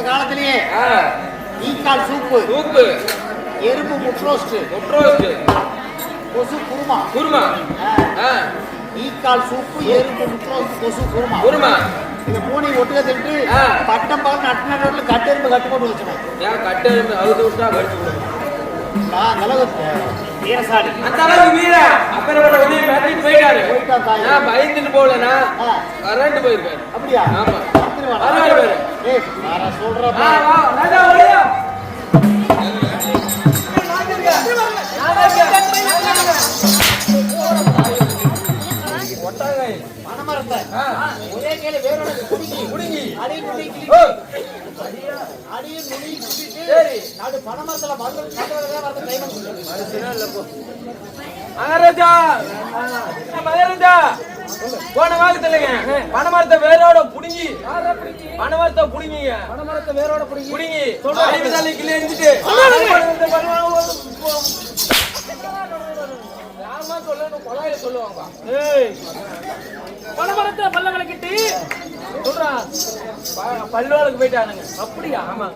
அந்த காலத்திலேயே ஈக்கால் soup soup. எறும்பு முட்ரோஸ்ட் முட்ரோஸ்ட் கொசு குருமா. குருமா. ஈக்கால் சூப்பு எறும்பு முட்ரோஸ்ட் கொசு குருமா. குருமா. இந்த பூனை ஒட்டுக்க திட்டு. பட்டம் பார்த்து நட்டு நடுவில் கட்டெரும்பு கட்டு போட்டு வச்சுக்கணும். ஏன் கட்டு அவுத்து விட்டா கடிச்சு போயிட்டாரு. போயிட்டா பயந்துட்டு போகலனா ஆ. கரண்ட் போயிருக்காரு. அப்படியா? ஆமா. ஒரே கையில வேரோட குடுங்கி குடுங்கி. அடியும் நுனி ஓ, நுனி பணமரத்துல வந்து கட்டுறதே வரது கைமன் மகாராஜா? ஆ, மகாராஜா போன பனைமரத்தை வேரோட புடுங்கி. பனைமரத்தை புடுங்கிங்க பணமரத்தை வேரோட புடுங்கி. இருந்துட்டு. யாருமா சொல்லணும்? கொலாயில சொல்லுவாங்க. பணமரத்தை பல்ல விளக்கிட்டு சொல்றான் பல்லுவாளுக்கு போயிட்டானுங்க. அப்படியா? ஆமா.